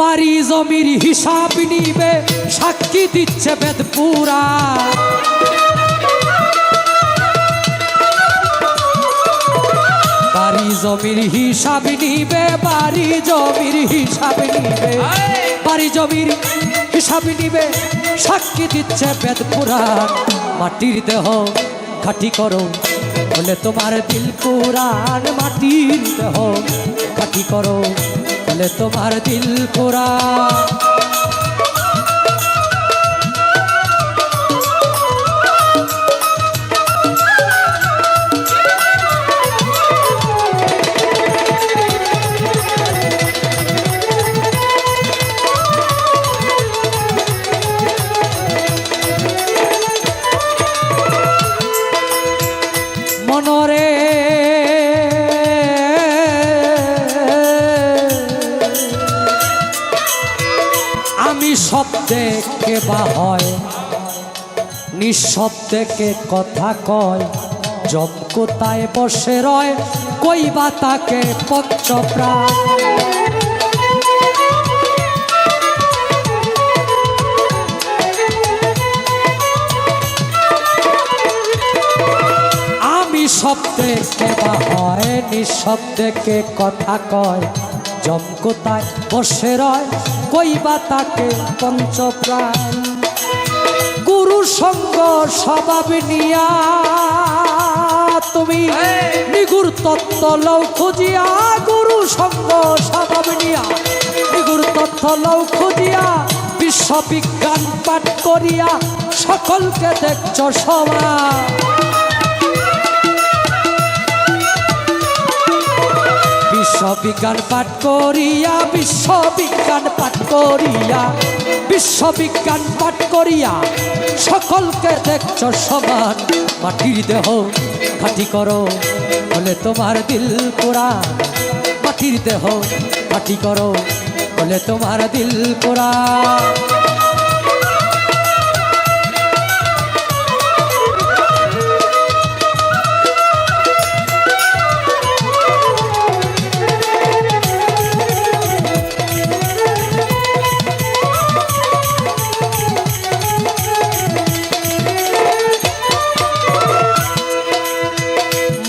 বাড়ি জমির হিসাব নিবে, সাক্ষী দিচ্ছে বেদপুরা বাড়ি জমির হিসাব নিবে, বাড়ি জমির হিসাব নিবে, বাড়ি জমির হিসাব নিবে, সাক্ষী দিচ্ছে বেদ পুরাণ মাটির দেহ খাটি করো, বলে তোমার দিল পুরাণ। মাটির দেহ খাটি করো বলে তোমার দিল পুরাণ আমি শব্দে কে বা হয়? নিঃশব্দে কে কথা কয়? জমকোতায় বসে রয়, কই বা তাকে পঞ্চপ্রাণ আমি শব্দে কে বা হয়, নিঃশব্দে কে কথা কয়? জমকোতায় বসে রয়, কইবা তাকে পঞ্চপ্রাণ। গুরু সঙ্গ স্বভাব নিয়া তুমি নিগুর তত্ত্ব লৌ খুঁজিয়া, গুরু সঙ্গ স্বভাব নিয়া। নিগুর তত্ত্ব লৌ খুঁজিয়া বিশ্ববিজ্ঞান পাঠ করিয়া, সকলকে দেখছ সমান বিশ্ববিজ্ঞান পাঠ করিয়া, বিশ্ববিজ্ঞান পাঠ করিয়া, বিশ্ববিজ্ঞান পাঠ করিয়া, সকলকে দেখছ সমান, মাটির দেহ খাটি করো, বলে তোমার দিল পোড়া। মাটির দেহ খাটি করো, বলে তোমার দিল পোড়া।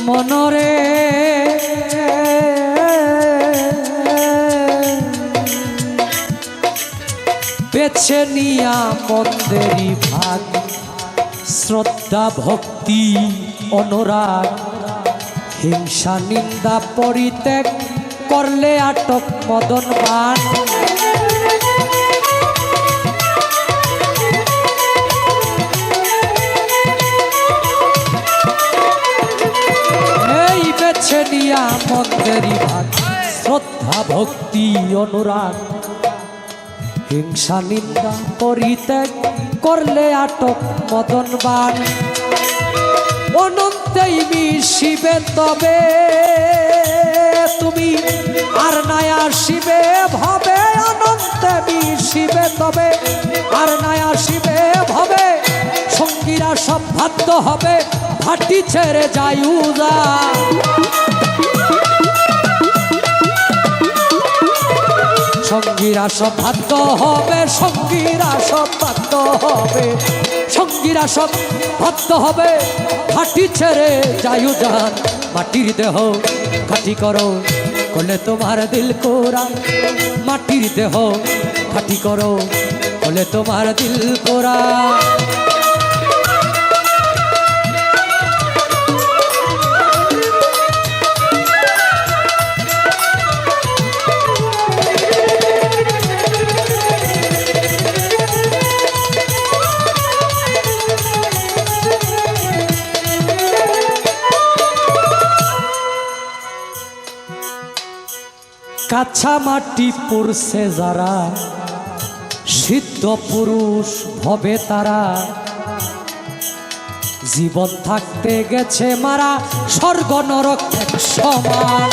মনরে। বেছে নিয়া মন্দেরি ভাগ, শ্রদ্ধা, ভক্তি, অনুরাগ। হিংসা, নিন্দা, পরিত্যাগ, করলে আটক মদন বান শ্রদ্ধা ভক্তি অনুরাগ। হিংসা নিন্দা পরিত্যাগ করলে আটক মদন বান। অনন্তেই মিশিবে তবে তুমি, আর নাই আসিবে ভাবে, অনন্তে মিশিবে তবে, আর নাই আসিবে ভাবে, সঙ্গীরা সব ভাদ্য হবে, ভাটি ছেড়ে যাই উদা সঙ্গীরা সব ভাত্য হবে, সঙ্গীরা সব ভাত্য হবে। সঙ্গীরা সব ভাত্য হবে খাটি ছেড়ে যায়ু যান, মাটির দেহ খাটি করো করলে তোমার দিল কোরা মাটির দেহ খাটি করো করলে তোমার দিল কোরা কাছা মাটি পড়ছে যারা, সিদ্ধ পুরুষ ভবে তারা। জীবন থাকতে গেছে মারা, স্বর্গ নরক সমান।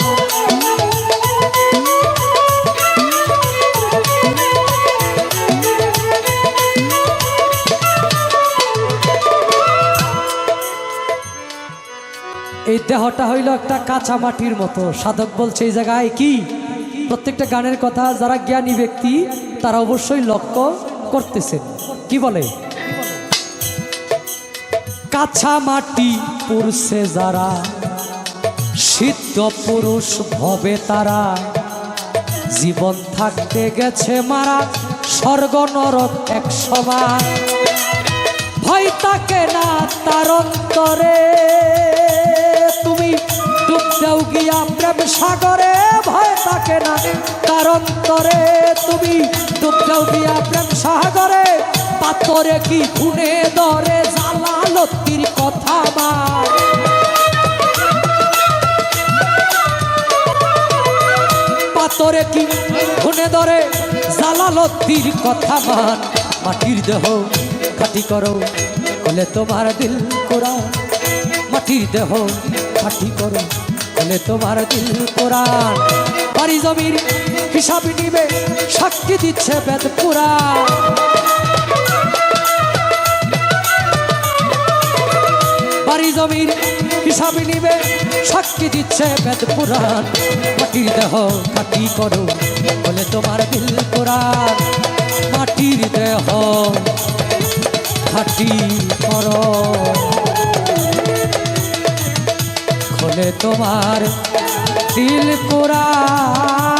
এই দেহটা হইল একটা কাঁচা মাটির মতো। সাধক বলছে, এই জায়গায় কি? প্রত্যেকটা গানের কথা যারা জ্ঞানী ব্যক্তি, তারা অবশ্যই লক্ষ্য করতেছেন। কি বলে? কাছা মাটি পুরুষে যারা, সিদ্ধ পুরুষ ভবে তারা। জীবন থাকতে গেছে মারা, স্বর্গ, নরক এক সমান। ভয় তাকে না তার অন্তরে। তুমি ডুব দাও গিয়া প্রেম সাগরে ভয় তাকে না। তার অন্তরে তুমি ডুব দাও গিয়া প্রেম সাগরে। পাথরে কি খুনে দরে জালালতির কথা মার পাতরে কি খুনে ধরে জালালতির কথা মান মাটির দেহ খাটি করো বলে তোমার দিল কোরা মাটির দেহ খাটি করো বলে তোমার দিল কোরআন। বাড়ি জমির হিসাব নিবে, সাক্ষী দিচ্ছে বেদ পুরাণ বাড়ি জমির হিসাব নিবে, সাক্ষী দিচ্ছে বেদ পুরাণ মাটির দেহ খাটি করো, বলে তোমার দিল পুরাণ মাটির দেহ খাটি করো। তোমার দিল কোরআন